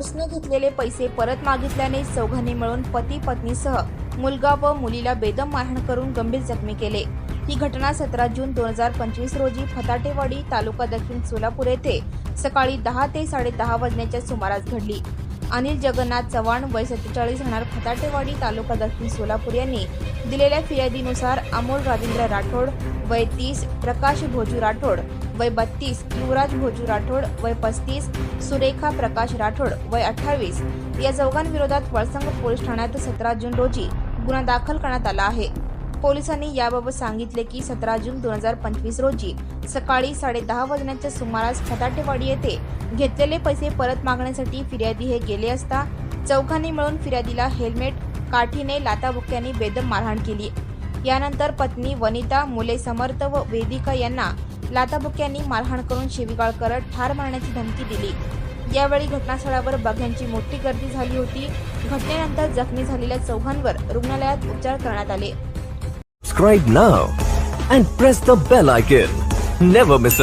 पैसे परत मागितल्याने चौघांनी मिळून पती पत्नीसह मुलगा व मुलीला बेदम मारहाण करून गंभीर जखमी केले. ही घटना सतरा जून दोन हजार पंचवीस रोजी फताटेवाडी तालुका दक्षिण सोलापूर येथे सकाळी दहा ते साडेदहा वाजण्याच्या सुमारास घडली. अनिल जगन्नाथ चव्हाण वय सत्तेचाळीस राहणार फताटेवाडी तालुका दक्षिण सोलापूर यांनी दिलेल्या फिर्यादीनुसार अमोल राजेंद्र राठोड वय तीस प्रकाश भोजू राठोड वय बत्तीस युवराज भोजू राठोड वय पस्तीस सुरेखा प्रकाश राठोड वय अठ्ठावीस. या चौघांविरोधात वळसंग पोलीस ठाण्यात सतरा जून रोजी गुन्हा दाखल करण्यात आला आहे. पोलिसांनी याबाबत सांगितले की सतरा जून दोन हजार पंचवीस रोजी सकाळी साडेदहा वाजण्याच्या सुमारास खताटेवाडी येथे घेतलेले पैसे परत मागण्यासाठी फिर्यादी हे गेले असता चौघांनी मिळून फिर्यादीला हेल्मेट काठीने लाताबुक्क्यांनी बेदम मारहाण केली. यानंतर पत्नी वनिता मुले समर्थ व वेदिका यांना लाताबुक्यांनी मारहाण करून शिवीगाळ करत ठार मारण्याची धमकी दिली यावेळी घटनास्थळावर बघ्यांची मोठी गर्दी झाली होती घटनेनंतर जखमी झालेल्या चौघांवर रुग्णालयात उपचार करण्यात आले Subscribe now and press the bell icon. Never miss.